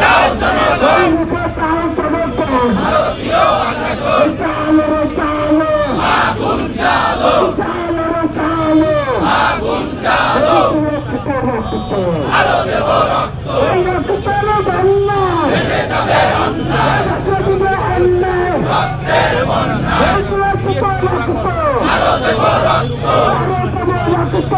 দাও জনগণ রে চালো আগুন চালো আগুন রক্ত রক্ত দেব রক্ত এই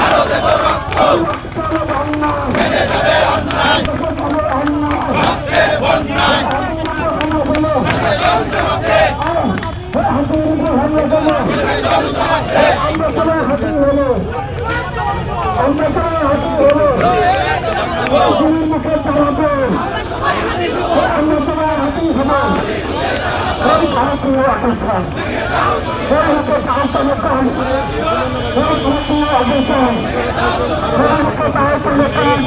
আরও দেব রক্ত ভেসে যাবে অন্যায় রক্তের বন্যায় আমরা সবাই হাতির হলো আমরা সবাই হাতির হলো মুখে চালাবো আমরা সবাই হাতির হব ভারতীয় মুখে চালচলকান এই ভারতীয় অবস্থান এই মুখে চালচলকান